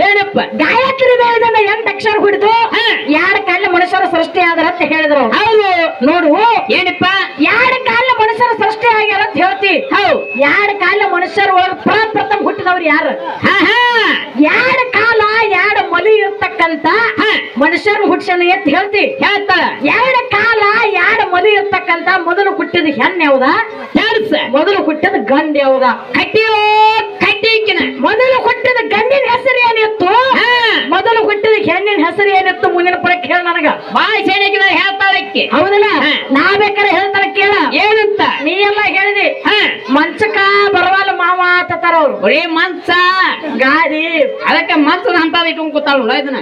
ಏನಪ್ಪ? ಗಾಯತ್ರಿ ದೇವದಿಂದ ಎಂಟು ಅಕ್ಷರ ಹಿಡಿದು ಯಾರ ಕಾಲ ಮನುಷ್ಯರ ಸೃಷ್ಟಿ ಆದ್ರ ಅಂತ ಹೇಳಿದ್ರು. ಹೌದು. ನೋಡು. ಏನಪ್ಪ? ಯಾರ ಕಾಲ ಮನುಷ್ಯರ ಸೃಷ್ಟಿ ಆಗ್ಯಾರ ಅಂತ ಹೇಳ್ತಿ. ಹೌದು. ಯಾರ ಕಾಲ ಮನುಷ್ಯರ ಒಳಗ ಪ್ರಪ್ರಥಮ ಹುಟ್ಟಿದವ್ರು ಯಾರು? ಎರಡು ಕಾಲ ಯಾರ ಮಲಿ ಇರ್ತಕ್ಕಂತ. ಮನುಷ್ಯರ ಹುಟ್ಸನ ಅಂತ ಹೇಳ್ತಿ. ಹೇಳ್ತ. ಎರಡು ಕಾಲ ಯಾರ ಮಲಿ ಇರ್ತಕ್ಕಂತ ಮೊದಲು ಹುಟ್ಟಿದ ಹೆಣ್ಣು ಯಾವ್ದ? ಮೊದಲು ಹುಟ್ಟಿದ ಗಂಡ ಯಾವ್ದ? ಕಟ್ಟಿಯೋ ಕಟ್ಟಿಕಿನ ಮೊದಲು ಹುಟ್ಟಿದ ಗಂಡಿನ ಹೆಸರು ಏನಿತ್ತು? ಹಾ. ಮೊದಲು ಹುಟ್ಟಿದ ಹೆಣ್ಣಿನ ಹೆಸರು ಏನಿತ್ತು ಮುಂದಿನ ಪರ ಕೇಳ ನನಗ. ಬಾಯಿ ಸೈನಿಕನ ಹೇಳ್ತಾಳಕ್ಕೆ ಹೌದಲ್ಲ. ನಾ ಬೇಕಾರೆ ಹೇಳ್ತಾರ ಕೇಳ. ಏನಂತ? ನೀ ಎಲ್ಲ ಹೇಳಿದಿ. ಹಾ. ಮಂಚಕ ಬರವಲ್ಲ ಮಾವ ಅಂತಾರ ಅವ್ರು. ಬರೀ ಮಂಚ. ಗಾಡಿ. ಅದಕ್ಕೆ ಮಂಚದ ಅಂತ ಇಟ್ಕೊಂಡ್ ಕೂತಾಳ ಇದನ್ನ.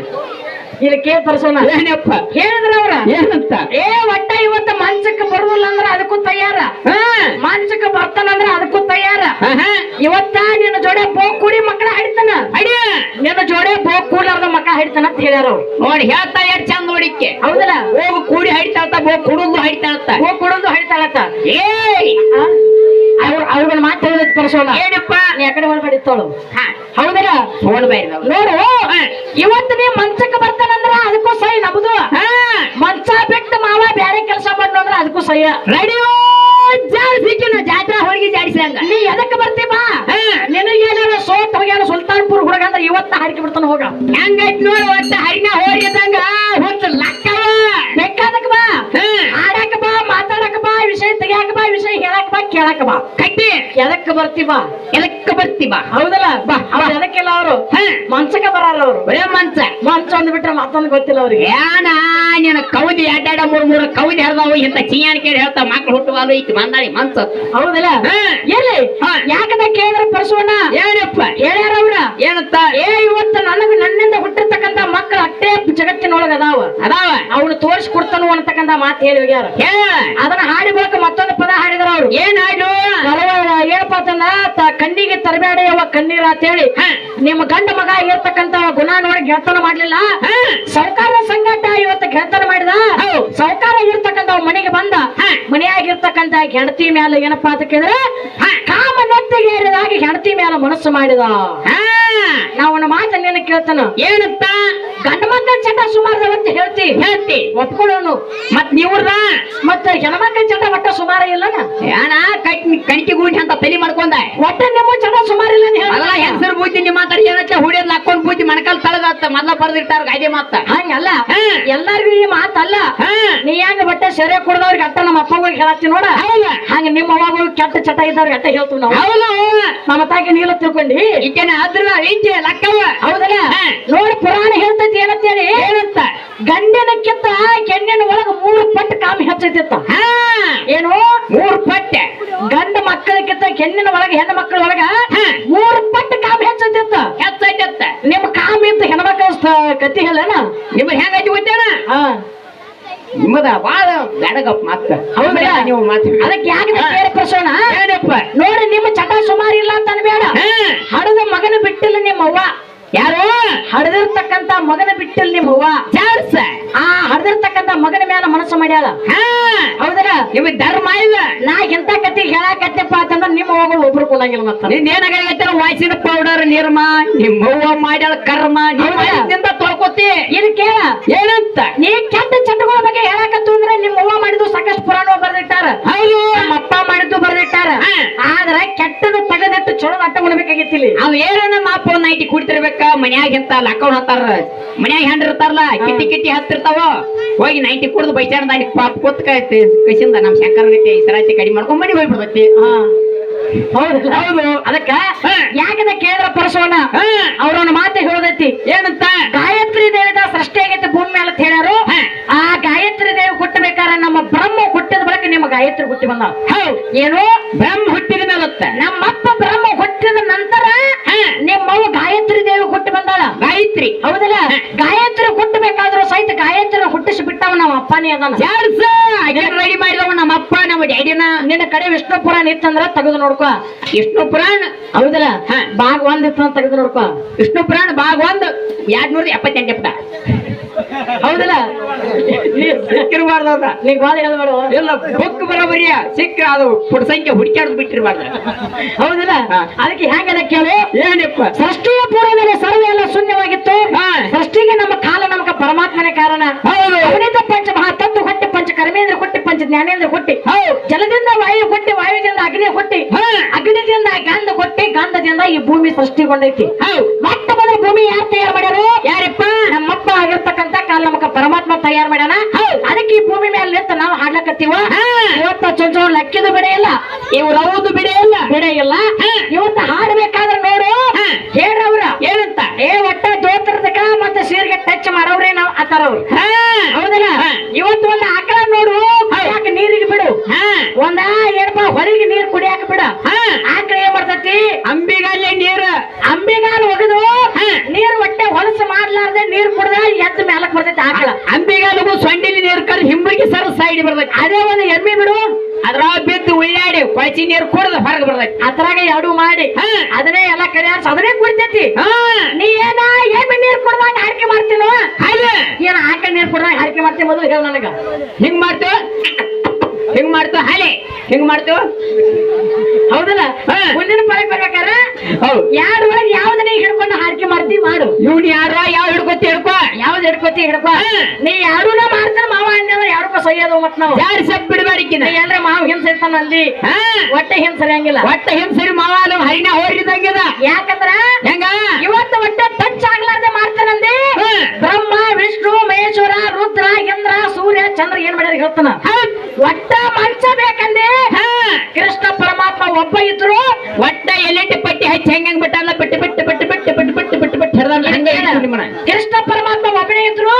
ಇಲ್ಲಿ ಕೇಳ ತರ್ಸೋಣ. ಏನಪ್ಪ? ಹೇಳಿದ್ರ ಅವ್ರ. ಏನಂತ? ಏ ಒಟ್ಟ ಇವತ್ತ ಮಂಚಕ್ಕೆ ಬರುದಿಲ್ಲ ಅಂದ್ರ ಅದಕ್ಕೂ ತಯಾರ. ಹಾ. ಮಂಚಕ್ಕೆ ಬರ್ತಾನಂದ್ರ ಅದಕ್ಕೂ ತಯಾರ. ಇವತ್ತ ನಿನ್ನ ಜೋಡೆ ಬೋಗ್ ಕುಡಿ ಮಕ್ಕಳ ಹಡಿತಾನ? ಅಡಿಯ! ಹಿಡಿತಾನ ಅಂತ ಹೇಳ್ಯಾರ ಅವ್ರು. ನೋಡಿ ಹೇಳ್ತಾ ಎಷ್ಟ್ ಚಂದ ನೋಡಿಕ್ಕೆ. ಹೌದಲ್ಲ? ಹೋಗು ಕೂಡಿ ಹಡಿತಾಳ್ತ ಹೋಗಿ ಕುಡುದು ಹಡಿತಾಳ್ತ ಹೋಗ್ ಕುಡಿದು ಹಾಡ್ತಾಳತ್ತ ಏಯ್! ಅವ್ರ ಅವ್ಗಳ ಮಾತು ಹೇಳಿದ ಪರಸೋಣ ಏನಪ್ಪ? ನೀ ಆ ಕಡೆ ಹೊರಗಡಿತ್ತೋಳು ಹಾ. ಹೌದಲ್ಲ? ಫೋನ್ ನೋಡು. ಇವತ್ತು ನೀ ಮಂಚಕ್ಕೆ ಬರ್ತಾನಂದ್ರ ಅದಕ್ಕೂ ಸೈ ನಮ್ದು. ಹಾ. ಮಂಚ ಬಿಟ್ಟು ಮಾವ ಬೇರೆ ಕೆಲಸ ಮಾಡು ಅಂದ್ರ ಅದಕ್ಕೂ ಸೈ ರೆಡಿಯೋ ಜಾಡ್ಸಿಕ್ಕಿನ ಜಾತ್ರಾ ಹೋಳಿಗೆ ಜಾಡಿಸಿದಂಗ ನೀ ಎದಕ್ಕೆ ಬರ್ತಿ ಬಾ ಹಾ. ನಿನಗೇನಾರ ಸೋತ್ ಹೋಗ್ಯಾನ ಸುಲ್ತಾನ್ಪುರ್ ಹುಡುಗ ಇವತ್ತ ಬಿಡ್ತಾನ ಹೋಗ. ಹೆಂಗೈತ್ ನೋಡಿ ಒಟ್ಟ ಹರಿನ ಹೋರಿ ಹೊತ್ತು ಕೇಳಕ್ ಬಾ. ಕಟ್ಟಿ. ಎದಕ್ಕೆ ಬರ್ತಿ ಬಾ. ಎದಕ್ಕೆ ಬರ್ತಿ ಬಾ. ಹೌದಲ್ಲ? ಬಾ ಅವ್ರು ಎದಕ್ಕಿಲ್ಲ ಅವರು. ಮಂಚಕ್ಕೆ ಬರಾರ ಅವರು. ಬರೇ ಮಂಚ. ಮಂಚ ಅಂದ್ ಬಿಟ್ರೆ ಮತ್ತೊಂದು ಗೊತ್ತಿಲ್ಲ ಅವ್ರಿಗೆ. ಏನ ನಿನ್ನ ಕೌದಿ ಅಡ್ಡಾಡ ಮೂರ್ ಮೂರ ಕೌದಿ ಹರಿದಾವು ಇಂತ ಚಿಯಾಣಿಕೆ ಹೇಳ್ತಾವ ಮಕ್ಳು ಹುಟ್ಟುವಾಲು ಈಕಿ ಬಂದಾಳಿ ಮಂಚ. ಹೌದಲ್ಲ. ಎಲ್ಲಿ. ಯಾಕಂದ ಪರಸೋಣ ಪರಶುವಣ್ಣ? ಏನಪ್ಪ? ಹೇಳ್ಯಾರ ಅವ್ರ? ಏನಂತ? ಏ ಇವತ್ತು ನನಗ ನನ್ನಿಂದ ಹುಟ್ಟಿರ್ತಕ್ಕಂತ ಮಕ್ಕಳು ಅಟ್ಟೆ ಅದಾವ. ಅದಾವ. ಅವನು ತೋರಿಸಿ ಕೊಡ್ತಾನು ಅಂತಕ್ಕಂತ ಮಾತು ಹೇಳಿ ಹೋಗ್ಯಾರ. ಅದನ್ನ ಹಾಡಿ ಬಳಕ ಮತ್ತೊಂದು ಪದ ಹಾಡಿದ್ರ ಅವ್ರು. ಏನ್ ಹಾಡು ಕರವ ಏನಪ್ಪಾ ಅಂತಂದ್ರ ಕಣ್ಣಿಗೆ ತರಬೇಡ ಯಾವ ಕಣ್ಣೀರ ಅಂತ ಹೇಳಿ. ನಿಮ್ಮ ಗಂಡ ಮಗ ಇರ್ತಕ್ಕಂತ ಗುಣ ನೋಡಿ ಗೆಳತನ ಮಾಡ್ಲಿಲ್ಲ? ಸರ್ಕಾರ ಸಂಘಟ ಇವತ್ತು ಗೆಳತನ ಮಾಡಿದ. ಸರ್ಕಾರ ಇರ್ತಕ್ಕಂತ ಮನಿಗೆ ಬಂದ. ಮನೆಯಾಗಿರ್ತಕ್ಕಂತ ಹೆಂಡತಿ ಮೇಲೆ ಏನಪ್ಪಾ ಅಂತ ಕೇಳಿದ್ರೆ. ಕಾಮ ನೆತ್ತಿಗೆ ಏರಿದಾಗ ಹೆಂಡತಿ ಮ್ಯಾಲ ಮನಸ್ಸು ಮಾಡಿದ. ನಾವು ಮಾತನ್ನ ಮಾತ ನೀನು ಕೇಳ್ತಾನ. ಏನಂತ? ಗಂಡ ಮಕ್ಕಳ ಚಟ ಸುಮಾರು ಅಂತ ಹೇಳ್ತಿ. ಹೇಳ್ತಿ. ಒಪ್ಕೊಳ್ಳೋನು. ಮತ್ ನೀವ್ರದ ಮತ್ತ ಹೆಣ್ಮಕ್ಳ ಚಟ ಒಟ್ಟ ಸುಮಾರ ಇಲ್ಲನ? ಏನ ಕಣಿಕೆ ಗೂಡಿ ಅಂತ ತಲೆ ಮಾಡ್ಕೊಂಡ. ಒಟ್ಟ ನಿಮ್ಮ ಚಟ ಸುಮಾರ ಇಲ್ಲ ಹೇಳ್ತಾನ. ಹೆಸರು ಬೂತಿ ನಿಮ್ಮ ಮಾತಾಡಿ ಏನಂತ ಹುಡಿಯೋದ್ ಹಾಕೊಂಡ್ ಬೂತಿ ಮಣಕಲ್ ತಳಗತ್ತ ಮೊದ್ಲ ಬರ್ದಿರ್ತಾರ ಗಾದೆ ಮಾತ. ಹಂಗಲ್ಲ. ಎಲ್ಲಾರ್ಗು ಈ ಮಾತಲ್ಲ. ನೀ ಹೆಂಗ ಬಟ್ಟೆ ಸೆರೆ ಕುಡ್ದವ್ರಿಗೆ ಅಟ್ಟ ನಮ್ಮ ಅಪ್ಪಗಳಿಗೆ ಹೇಳತ್ತಿ ನೋಡ. ಹೌದ. ಹಂಗ ನಿಮ್ಮ ಅವಾಗ ಕೆಟ್ಟ ಚಟ ಇದ್ದವ್ರಿಗೆ ಅಟ್ಟ ಹೇಳ್ತೀವಿ ನಾವು. ನಮ್ಮ ತಾಗಿ ನೀಲ ತಿಳ್ಕೊಂಡಿ. ಈಕೆನ ಅದ್ರ ಇಂಚೆ ಲಕ್ಕವ. ಹೌದಲ್ಲ ಹಾ. ನೋಡಿ ಪುರಾಣ ಹೇಳ್ತೈತಿ ಏನಂತೇಳಿ ಏನಂತ ಗಂಡಿನ ಕಿತ್ತ ಕೆಣ್ಣಿನ ಒಳಗ ಮೂರು ಪಟ್ಟು ಹಾ ಏನು? ಮೂರ್ ಪಟ್ಟೆ. ಗಂಡ ಮಕ್ಕಳಕ್ಕಿಂತ ಹೆಣ್ಣಿನ ಒಳಗ ಹೆಣ್ಣು ಮಕ್ಕಳ ಒಳಗ ಮೂರ್ ಪಟ್ಟು ಕಾಮ ಹೆಚ್ಚೈತತ್ತ. ನಿಮ್ಮ ಕಾಮ ಇತ್ತು ಹೆಣ್ಮಕ್ಳ ಕತಿ ಹೇಳನ ನಿಮ್ ಹೆಂಗೈತಿ ಗೊತ್ತೇನ? ಹಾ. ನಿಮ್ಮದ ಬಾಳ ಬ್ಯಾಡಗಪ್ಪ ಮಾತ. ಹೌದಾ? ನೀವು ಮಾತು ಅದಕ್ಕೆ ಯಾಕೆ ಕೇಳಿ ಪ್ರಸೋಣ ಏನಪ್ಪ? ನೋಡಿ ನಿಮ್ಮ ಚಟ ಸುಮಾರಿಲ್ಲ ಅಂತ ಹಾ. ಹಡದ ಮಗನ ಬಿಟ್ಟಿಲ್ಲ ನಿಮ್ಮ ಅವ್ವ ಯಾರು? ಹಡದಿರ್ತಕ್ಕಂತ ಮಗನ ಬಿಟ್ಟಿಲ್ಲ ನಿಮ್ ಹೂವ ಚಾರ್ಸ್ ಆ ಹಡದಿರ್ತಕ್ಕಂತ ಮಗನ ಮ್ಯಾಲ ಮನಸ್ಸು ಮಾಡ್ಯಾಳ. ಹಾ. ಹೌದಲ್ಲ? ನಿಮ್ ಧರ್ಮ ಇಲ್ಲ ನಾ ಎಂತ ಕತ್ತಿ ಹೇಳಕತ್ತಪ್ಪ ಅಂತಂದ್ರ ನಿಮ್ಮ ಅವ್ವ ಒಬ್ರು ಕೊಡಂಗಿಲ್ಲ ಮತ್ತ. ನೀನ್ ಏನಾಗೈತೆ ವಾಯ್ಸಿನ ಪೌಡರ್ ನಿರ್ಮ ನಿಮ್ಮ ಹೂವ ಮಾಡ್ಯಾಳ ಕರ್ಮ. ನೀವು ಹೌದಾ? ಇದಕ್ಕೆ ಏನಂತ? ನೀ ಕೆಟ್ಟ ಚಟಗಳ ಬಗ್ಗೆ ಹೇಳಕತ್ತು ಅಂದ್ರೆ ನಿಮ್ಮ ಅವ್ವ ಮಾಡಿದ್ದು ಸಾಕಷ್ಟು ಪುರಾಣ ಬರ್ದಿಟ್ಟಾರ. ಹೌದು. ನಮ್ಮ ಅಪ್ಪ ಮಾಡಿದ್ದು ಬರ್ದಿಟ್ಟಾರ. ಆದ್ರ ಕೆಟ್ಟದ ತಗದಿಟ್ಟು ಚಲೋ ಅಟ್ಟ ಉಣ್ಬೇಕಾಗಿತ್ತು ಇಲ್ಲಿ ಅವ್ ಏನನ್ನ ಮಾಪ ಒಂದ್ ನೈಟಿ ಕುಡಿತಿರ್ಬೇಕ ಮನ್ಯಾಗ ಎಂತ ಲಕ್ಕವ್ ಹತ್ತಾರ. ಮನ್ಯಾಗ ಹೆಂಡ್ರ ಇರ್ತಾರಲ್ಲ ಕಿಟ್ಟಿ ಕಿಟ್ಟಿ ಹತ್ತಿರ್ತಾವ. ಹೋಗಿ ನೈಟಿ ಕುಡ್ದು ಬೈಚಾಡ ದಾನಿ ಪಾಪ ಕೊತ್ತ ಕಸಿಂದ ನಮ್ ಶಂಕರ್ ಗತಿ ಸರಾತಿ ಕಡಿಮೆ ಮಾಡ್ಕೊಂಡ್ ಮನಿ ಹೋಗ್ಬಿಡ್ತೈತಿ. ಹಾ. ಹೌದಲ್ಲ ಹೌದು. ಅದಕ್ಕ? ಹಾ. ಕೇಳ್ರ ಕೇಳಿದ್ರ ಪರಸೋಣ. ಅವ್ರವ್ನ ಮಾತೆ ಹೇಳದೈತಿ. ಏನಂತ? ಗಾಯತ್ರಿ ದೇವಿದ ಸೃಷ್ಟಿ ಆಗೈತಿ ಭೂಮಿ ಅಂತ ಹೇಳ್ಯಾರು. ಆ ಗಾಯತ್ರಿ ದೇವಿ ಹುಟ್ಟಬೇಕಾರ ನಮ್ಮ ಬ್ರಹ್ಮ ಹುಟ್ಟಿದ ಬಳಿಕ ನಿಮ್ಮ ಗಾಯತ್ರಿ ಹುಟ್ಟಿ ಬಂದ ಹೌದ್. ಏನು? ಬ್ರಹ್ಮ ಹುಟ್ಟಿದ ಮೇಲೆ ನಮ್ಮಪ್ಪ ಬ್ರಹ್ಮ ಹುಟ್ಟಿದ ನಂತರ ನಿಮ್ಮವ ನಿಮ್ಮವ್ವ ಗಾಯತ್ರಿ ದೇವಿ ಹುಟ್ಟಿ ಬಂದಾಳ. ಗಾಯತ್ರಿ. ಹೌದಲ್ಲ. ಗಾಯತ್ರಿ ಹುಟ್ಟಬೇಕಾದ್ರೂ ಸಹಿತ ಗಾಯತ್ರಿ ಹುಟ್ಟಿಸಿ ಬಿಟ್ಟವ ನಮ್ಮ ಅಪ್ಪನೇ ಅದಾನ ಚಾರ್ಸ್ ರೆಡಿ ಮಾಡಿದವ ನಮ್ಮ ಅಪ್ಪ ನಮ್ಮ ಡ್ಯಾಡಿನ ನಿನ್ನ ಕಡೆ ವಿಷ್ಣು ಪುರಾಣ ಇತ್ತಂದ್ರ ತೆಗೆದು ನೋಡ್ಕೊ. ವಿಷ್ಣು ಪುರಾಣ ಹೌದಲ್ಲ. ಭಾಗ ಒಂದ್ ಇತ್ತು ಅಂತ ತೆಗೆದು ನೋಡ್ಕೊ. ವಿಷ್ಣು ಪುರಾಣ ಭಾಗ ಒಂದು. ಎರಡ್ ನೂರ ಎಪ್ಪತ್ತೆಂಟು ಪುಟ ಹೌದಲ್ಲ? ಸಿಕ್ಕಿರ್ಬಾರ್ದ ನೀ ಗೋದ ಹೇಳ್ಬೇಡ ಇಲ್ಲ ಬುಕ್ ಬರೋಬರಿಯ ಸಿಕ್ಕ ಅದು ಪುಟ ಸಂಖ್ಯೆ ಹುಡುಕ್ಯಾಡ್ದು ಬಿಟ್ಟಿರ್ಬಾರ್ದ. ಹೌದಲ್ಲ? ಅದಕ್ಕೆ ಹೆಂಗದ ಕೇಳಿ? ಏನಪ್ಪ? ಸೃಷ್ಟಿಯ ಪೂರ್ವದಲ್ಲಿ ಸರ್ವೆ ಎಲ್ಲ ಶೂನ್ಯವಾಗಿ ಸೃಷ್ಟಿಗೊಂಡೈತಿ ಮೊಟ್ಟ ಮೊದಲ ಭೂಮಿ ಯಾರು ತಯಾರು ಮಾಡ್ಯಾರು? ಯಾರಪ್ಪ? ನಮ್ಮಪ್ಪ ಆಗಿರ್ತಕ್ಕಂತ ಕಾಲ್ ನಮಗ ಪರಮಾತ್ಮ ತಯಾರು ಮಾಡ್ಯಾನ. ಅದಕ್ಕೆ ಈ ಭೂಮಿ ಮೇಲೆ ನಿಂತ ನಾವು ಹಾಡ್ಲಕತ್ತೀವ. ಇವತ್ತ ಚೊಂಚೋ ಲಕ್ಕಿದು ಬಿಡೆ ಇಲ್ಲ. ಇವ್ರು ಹೌದು ಬಿಡೇ ಇಲ್ಲ. ಬಿಡೆ ಇಲ್ಲ. ಇವತ್ತ ಹಾಡ್ಬೇಕಾದ್ರೆ ನೋಡು. ಹಾ. ಹೇಳ್ರವ್ರ. ಏನಂತ? ಏ ಒಟ್ಟ ದೋತ್ರದಕ ಮತ್ತೆ ಸೀರ್ಗೆ ಟಚ್ ಮಾಡವ್ರೆ ನಾವು ಆತರ ಅವ್ರು ಹಾ. ಹೌದಲ್ಲ. ಇವತ್ತು ಒಂದು ಆಕಳ ನೋಡು. ಯಾಕ ನೀರಿಗೆ ಬಿಡು? ಒಂದ ಏನಪ್ಪ ಹೊರಗೆ ನೀರ್ ಕುಡಿಯಾಕ ಬಿಡ. ಆಕಳ ಏನ್ ಮಾಡ್ತತಿ ಅಂಬಿಗಲ್ಲೇ ನೀರು ಅಂಬಿಗಾಲ್ ಒಗದು ಹಾ. ನೀರ್ ಹೊಟ್ಟೆ ಹೊಲಸು ಮಾಡ್ಲಾರ್ದೆ ನೀರ್ ಕುಡ್ದ ಎದ್ದು ಮ್ಯಾಲಕ್ ಬರ್ತೈತಿ ಆಕಳ ಅಂಬಿಗಾಲಿಗೂ ಸೊಂಡಿಲಿ ನೀರು ಕರೆದು ಹಿಂಬರಿಗೆ ಸರ ಸೈಡ್ ಬರ್ತೈತಿ ಅದೇ ಒಂದು ಎಮ್ಮೆ ಬಿಡು ಅದ್ರ ಬಿದ್ದು ಉಳ್ಳಾಡಿ ಕೊಳಚಿ ನೀರು ಕುಡ್ದು ಹೊರಗೆ ಬರ್ತೈತಿ ಅದ್ರಾಗ ಎರಡು ಮಾಡಿ ಹಾ. ಅದನ್ನೇ ಎಲ್ಲ ಕರಿಯಾಡ್ಸ ಅದನ್ನೇ ಕುಡಿತೈತಿ ಹಾ ನೀ ಏನ ಎಮ್ಮೆ ನೀರ್ ಕುಡ್ದಾಗ ಹಾರಿಕೆ ಮಾಡ್ತೀನೋ ಅಲ್ಲ ಏನ ಆಕಳ ನೀರ್ ಕುಡ್ದಾಗ ಹಾರಿಕೆ ಮಾಡ್ತೀನಿ ಮೊದಲು ಹೇಳ ನನಗ. ಹಿಂಗ್ ಮಾಡ್ತೇವೆ ಹಿಂಗ್ ಮಾಡ್ತೇವೆ ಹಾಲೆ ಹಿಂಗ್ ಮಾಡ್ತೇವ? ಹೌದಲ್ಲ. ಮುಂದಿನ ಪರಿ ಬರ್ಬೇಕಾರ ಯಾರು ಒಳಗೆ ಯಾವ್ದನ್ನ ಹಿಡ್ಕೊಂಡು ಹಾರಿಕೆ ಮಾಡ್ತಿ ಮಾಡು. ಇವ್ನು ಯಾರ ಯಾವ ಹಿಡ್ಕೊತಿ ಹಿಡ್ಕೊ? ಯಾವ್ದು ಹಿಡ್ಕೊತಿ ಹಿಡ್ಕೊ. ನೀ ಯಾರೂನ ಮಾಡ್ತಾನ ಮಾವ ಅಂದ್ರ ಯಾರಪ್ಪ ಸೊಯ್ಯೋದು ಮತ್ ನಾವು? ಯಾರು ಸಪ್ ಬಿಡಬೇಡಿಕಿನ ಎಲ್ರ ಮಾವ ಹಿಂಸೆ ಇರ್ತಾನ ಅಲ್ಲಿ? ಹಾ. ಹೊಟ್ಟೆ ಹಿಂಸೆ ಸರಿಯಂಗಿಲ್ಲ ಒಟ್ಟ ಹಿಂಸರಿ ಮಾವಾಲು ಹರಿನ ಹೋಗಿದಂಗಿದ ಯಾಕಂದ್ರ ಹೆಂಗ? ಇವತ್ತು ಹೊಟ್ಟೆ ಟಚ್ ಆಗ್ಲಾರ್ದೆ ಮಾಡ್ತಾನಂದಿ. ಬ್ರಹ್ಮ ವಿಷ್ಣು ಮಹೇಶ್ವರ ರುದ್ರ ಇಂದ್ರ ಸೂರ್ಯ ಚಂದ್ರ ಏನ್ ಮಾಡ್ಯಾರ ಹೇಳ್ತಾನ. ಒಟ್ಟ ಮನುಷ್ಯ ಬೇಕಂದೆ. ಕೃಷ್ಣ ಪರಮಾತ್ಮ ಒಬ್ಬ ಇದ್ರು ಒಟ್ಟ ಎಲೆಟಿ ಪಟ್ಟಿ ಹಚ್ಚಿ ಹೆಂಗ್ ಬಿಟ್ಟಲ್ಲ ಬಿಟ್ಟು ಬಿಟ್ಟು ಬಿಟ್ಟು ಬಿಟ್ಟು ಬಿಟ್ಟು ಬಿಟ್ಟು ಬಿಟ್ಟು ಬಿಟ್ಟು ಕೃಷ್ಣ ಪರಮಾತ್ಮ ಒಬ್ಬನೇ ಇದ್ರು.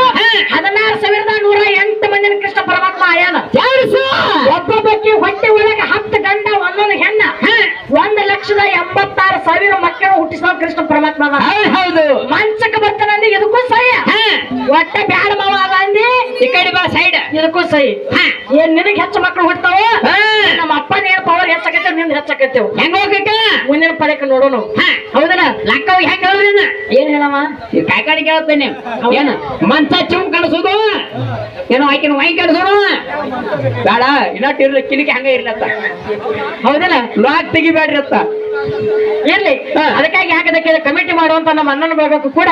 ಹದಿನಾರು ಸಾವಿರದ ನೂರ ಎಂಟು ಮಂದಿನ ಕೃಷ್ಣ ಪರಮಾತ್ಮ ಆಯಾನ. ಒಬ್ಬೊಬ್ಬಕ್ಕೆ ಹೊಟ್ಟೆ ಒಳಗೆ ಹತ್ತು ಗಂಡ ಒಂದೊಂದು ಹೆಣ್ಣ. ಒಂದು ಲಕ್ಷದ ಎಂಬತ್ತಾರು ಸಾವಿರ ಮಕ್ಕಳು ಹುಟ್ಟಿಸೋ ಕೃಷ್ಣ ಪರಮಾತ್ಮ. ಹೌದು ಮಂಚಕ್ಕೆ ಬರ್ತಾನಂದಿ ಇದಕ್ಕೂ ಸಹಿ. ಒಟ್ಟ ಬ್ಯಾಡ ಮಾವ ಅದ ಅಂದಿ. ಈ ಕಡೆ ಬಾ ಸೈಡ್ ಇದಕ್ಕೂ ಸಹಿ. ಏನ್ ನಿನಗೆ ಹೆಚ್ಚು ಮಕ್ಕಳು ಹುಡ್ತಾವ ಹಾ. ನಮ್ಮ ಅಪ್ಪನ ಏನ್ ಪವರ್ ಹೆಚ್ಚಾಕೈತೆ ನಿಂದ ಹೆಚ್ಚಾಕೈತೆವ್ ಹೆಂಗ ಹೋಗಕ್ಕ ಮುಂದಿನ ಪದಕ್ಕೆ ನೋಡೋಣ. ಹೌದಲ್ಲ? ಲಕ್ಕವ್ ಹೆಂಗ ಹೇಳುದಿನ ಏನ್ ಹೇಳಮ್ಮ ಕಾಯ್ಕಾಡಿ ಕೇಳ್ತೇನೆ ಏನ ಮಂಚ ಚುಮ್ ಕಣಸೋದು? ಏನೋ ಆಕಿನ ವೈ ಕಣಸೋನು ಬೇಡ ಇನ್ನಟ್ ಇರಲಿ ಕಿಲಿಕೆ ಹಂಗ ಇರ್ಲತ್ತ. ಹೌದಲ್ಲ? ಲಾಕ್ ತೆಗಿಬೇಡ್ರಿ ಅತ್ತ. ಇರ್ಲಿ. ಹಾ. ಅದಕ್ಕಾಗಿ ಯಾಕದಕ್ಕೆ ಕಮಿಟಿ ಮಾಡುವಂತ ನಮ್ಮ ಅಣ್ಣನ ಭಾಗಕ್ಕೂ ಕೂಡ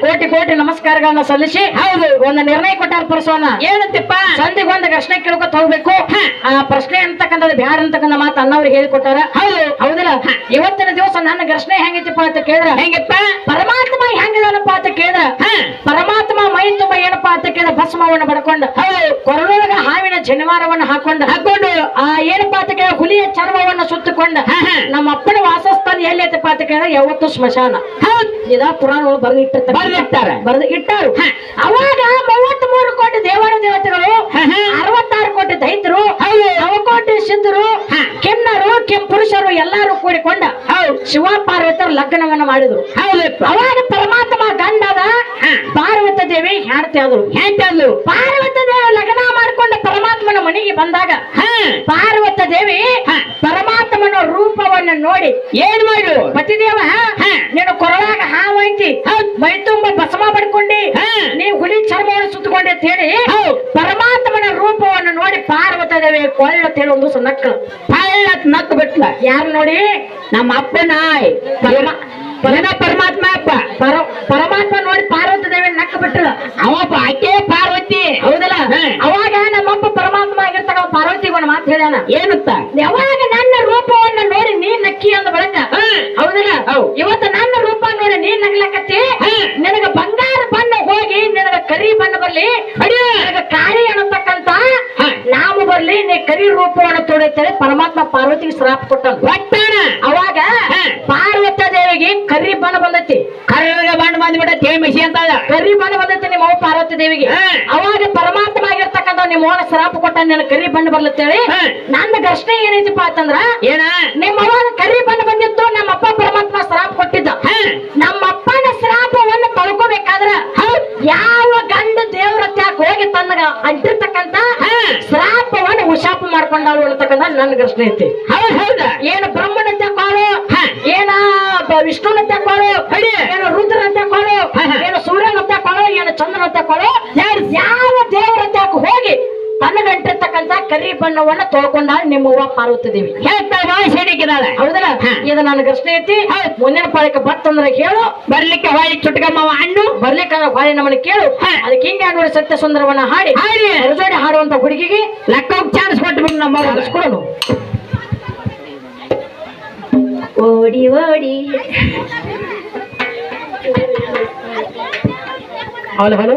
ಕೋಟಿ ಕೋಟಿ ನಮಸ್ಕಾರಗಳನ್ನ ಸಲ್ಲಿಸಿ ಹೌದು. ಒಂದು ನಿರ್ಣಯ ಕೊಟ್ಟಾರ ಪರಸೋನ. ಏನಂತಿಪ್ಪ? ಸಂಧಿಗೆ ಒಂದು ಪ್ರಶ್ನೆ ಕೇಳ್ಕೊತ ಹೋಗ್ಬೇಕು. ಆ ಪ್ರಶ್ನೆ ಅಂತಕ್ಕಂಥದ್ದು ಬ್ಯಾರ ಅಂತಕ್ಕಂಥ ಮಾತು ಅಣ್ಣವ್ರಿಗೆ ಹೇಳಿಕೊಟ್ಟಾರ. ಹೌದು. ಹೌದಿಲ್ಲ? ಇವತ್ತಿನ ದಿವಸ ನನ್ನ ಘರ್ಷಣೆ ಹೆಂಗಿತ್ತಪ್ಪ ಅಂತ ಕೇಳಿದ್ರ? ಹೆಂಗಪ್ಪ? ಪರಮಾತ್ಮ ಹೆಂಗಿದಾನಪ್ಪ ಅಂತ ಕೇಳಿದ್ರ. ಪರಮಾತ್ಮ ಮೈ ತುಂಬ ಏನಪ್ಪಾ ಅಂತ ಕೇಳಿದ ಭಸ್ಮವನ್ನು ಹೌದು. ಕೊರಳೊಳಗ ಹಾವಿನ ಜನಿವಾರವನ್ನು ಹಾಕೊಂಡ ಹಾಕೊಂಡು. ಆ ಏನಪ್ಪಾ ಅಂತ ಕೇಳಿದ ಹುಲಿಯ ಚರ್ಮವನ್ನು ಸುತ್ತಕೊಂಡ. ನಮ್ಮ ಅಪ್ಪನ ವಾಸಸ್ಥಾನ ಎಲ್ಲಿ ಐತಪ್ಪ ಅಂತ ಕೇಳಿದ್ರೆ ಯಾವತ್ತು ಸ್ಮಶಾನ ಹೌದ್ ಇದ ಪುರಾಣ ಬರೆದು ಬರೆದಿಟ್ಟಾರೆ. ಬರೆದು ಇಟ್ಟಾರು. ಅವಾಗ ಮೂವತ್ತ್ ಮೂರು ಕೋಟಿ ದೇವಾನು ದೇವತೆಗಳು. ಅರವತ್ತಾರು ಕೋಟಿ ದೈತರು. ನವಕೋಟಿ ಸಿದ್ಧರು. ಕೆನ್ನರು ಕೆಂ ಪುರುಷರು ಎಲ್ಲಾರು ಕೂಡಿಕೊಂಡ ಶಿವ ಪಾರ್ವತರ ಲಗ್ನವನ್ನ ಮಾಡಿದ್ರು ಅವಾಗ ಪರಮಾತ್ಮ ಗಂಡದ. ಪಾರ್ವತ ದೇವಿ ಹೆಂಡತಿ ಆದ್ರು ಹೆಂತಂದು ಪಾರ್ವತ ದೇವಿ ಲಗ್ನ ಮಾಡ್ಕೊಂಡ ಪರಮಾತ್ಮನ ಮನೆಗೆ ಬಂದಾಗ ಪಾರ್ವತ ದೇವಿ ಹಾ. ನೋಡಿ ಏನ್ ಮಾಡು ಪತಿದೇವ. ನೀನು ಕೊರಳಾಗ ಹಾವು ಐತಿ. ಮೈ ತುಂಬ ಭಸ್ಮ ಪಡ್ಕೊಂಡಿ. ನೀ ಹುಲಿ ಚರ್ಮವನ್ನು ಸುತ್ತಕೊಂಡೆ ಅಂತ ಹೇಳಿ. ಪರಮಾತ್ಮನ ರೂಪವನ್ನು ನೋಡಿ ಪಾರ್ವತ ದೇವಿ ಕೊಳ್ಳ ದಿವಸ ಹೇಳಿ ಒಂದು ನಕ್ಕಳು ಪಳ್ಳತ್ ನಕ್ ಬಿಟ್ಲ. ಯಾರು ನೋಡಿ? ನಮ್ಮ ಅಪ್ಪ ನಾಯ್. ಪರಮ- ಪರಮಾತ್ಮ ಅಪ್ಪ. ಪರ ಪರಮಾತ್ಮ ನೋಡಿ ಪಾರ್ವತ ದೇವಿ ನಕ್ಕ ಬಿಟ್ಲ. ಅವಪ್ಪ ಆಕೆ ಪಾರ್ವತಿ. ಹೌದಲ್ಲ? ಹಾ. ಅವಾಗ ನಮ್ಮಪ್ಪ ಪರಮಾತ್ಮ ಆಗಿರ್ತಾಗ ಪಾರ್ವತಿಗೆ ಒಂದು ಮಾತು ಹೇಳ್ಯಾನ ಏನಂತ? ಯಾವಾಗ ನನ್ನ ರೂಪವನ್ನ ನೋಡಿ ನೀ ನಕ್ಕಿ ಅಂದ ಬಳಕ. ಹೌದಲ್ಲ? ಹೌದ್. ಇವತ್ತು ನನ್ನ ರೂಪ ನೋಡಿ ನೀ ನಗ್ಲಕತ್ತಿ. ನಿನಗ ಬಂಗಾರ ಬಣ್ಣ ಹೋಗಿ ನಿನಗ ಕರಿ ಬಣ್ಣ ಬರ್ಲಿ? ನಿನಗ ಕಾಳಿ ಅನ್ನತಕ್ಕಂತ. ನಾಮ ಬರ್ಲಿ ನೀ ಕರಿ ರೂಪವನ್ನು ತೋಡೈತೇಳಿ ಪರಮಾತ್ಮ ಪಾರ್ವತಿಗೆ ಶ್ರಾಪ ಕೊಟ್ಟ ಅವಾಗ. ಪಾರ್ವತ ದೇವಿಗೆ ಕರಿ ಬಣ್ಣ ಬಂದೈತಿ. ಕರ್ರಗ ಬಣ್ಣ ಬಂದ್ಬಿಟ್ಟ ತೇಳ್ ಮಿಸಿ ಅಂತ ಕರಿ ಬಣ್ಣ ಬಂದೈತಿ ನಿಮ್ಮ ಪಾರ್ವತಿ ದೇವಿಗೆ. ಅವಾಗ ಪರಮಾತ್ಮ ನಿಮ್ಮ ಅವನ ಶ್ರಾಪ ಕೊಟ್ಟ ನನ್ನ ಕರಿ ಬಣ್ಣ ಬರ್ಲತ್ತೇಳಿ ನಂದ ಘರ್ಷಣೆ ಏನೈತಿಪ್ಪ ಅಂತಂದ್ರ ಏನ? ನಿಮ್ಮ ಅವನ ಕರಿ ಬಣ್ಣ ಬಂದಿತ್ತು ನಮ್ಮಪ್ಪ ಪರಮಾತ್ಮ ಶ್ರಾಪ ಕೊಟ್ಟಿದ್ದ. ನಮ್ಮಪ್ಪನ ಶ್ರಾಪವನ್ನು ತಳ್ಕೋಬೇಕಾದ್ರ ಯಾವ ಗಂಡ ದೇವ್ರ ಹತ್ಯಾಕ್ ಹೋಗಿ ತನ್ನ ಅಂಟಿರ್ತಕ್ಕಂತ ಶ್ರಾಪವನ್ನು ಹುಷಾಪ ಮಾಡ್ಕೊಂಡಾಳು ಅಂತಕ್ಕಂತ ನನ್ನ ಘರ್ಷಣೆ ಐತಿ. ಹೌದಾ ಏನು ಬ್ರಹ್ಮನಂತೆ ಕಾಳು? ಏನ ವಿಷ್ಣುನಂತೆ ಕಾಳು? ಏನು ರುದ್ರನಂತೆ ಕಾಳು? ಏನು ಸೂರ್ಯ ತ್ಯಾಕೋಳು ತಕೊಳ್ಳೋ ಯಾರು ಯಾವ ದೇವರ ತ್ಯಾಕ ಹೋಗಿ ತನ್ನಗಂಟಿರ್ತಕ್ಕಂತ ಕರಿ ಬಣ್ಣವನ್ನ ತೊಳ್ಕೊಂಡ ನಿಮ್ಮ ಹೂವ ಪಾರ್ವತಿ ದೇವಿ ಹೇಳ್ತಾ ಸೆಡಿಕಿದಾಳೆ ಹೌದಲ್ಲ? ಇದು ನನ್ನ ಪ್ರಶ್ನೆ ಐತಿ. ಮುಂದಿನ ಪಾಳಕ್ಕೆ ಬತ್ತಂದ್ರೆ ಹೇಳು ಬರ್ಲಿಕ್ಕೆ ಹೊಳಿ ಚುಟ್ಕಮ್ಮವ ಹಣ್ಣು ಬರ್ಲಿಕ್ಕೆ ಹೊಳೆ ನಮ್ಮನ್ನ ಕೇಳು. ಅದಕ್ಕೆ ಹಿಂಗೆ ನೋಡಿ ಸತ್ಯ ಸುಂದರವನ್ನ ಹಾಡಿ. ಹಾಡಿ. ಜೋಡಿ ಹಾಡುವಂತ ಹುಡುಗಿಗೆ ಲೆಕ್ಕ ಚಾನ್ಸ್ ಕೊಟ್ಬಿಟ್ಟು ನಮ್ಮ. ಕೊಡೋನು. ಓಡಿ ಓಡಿ. Hello hello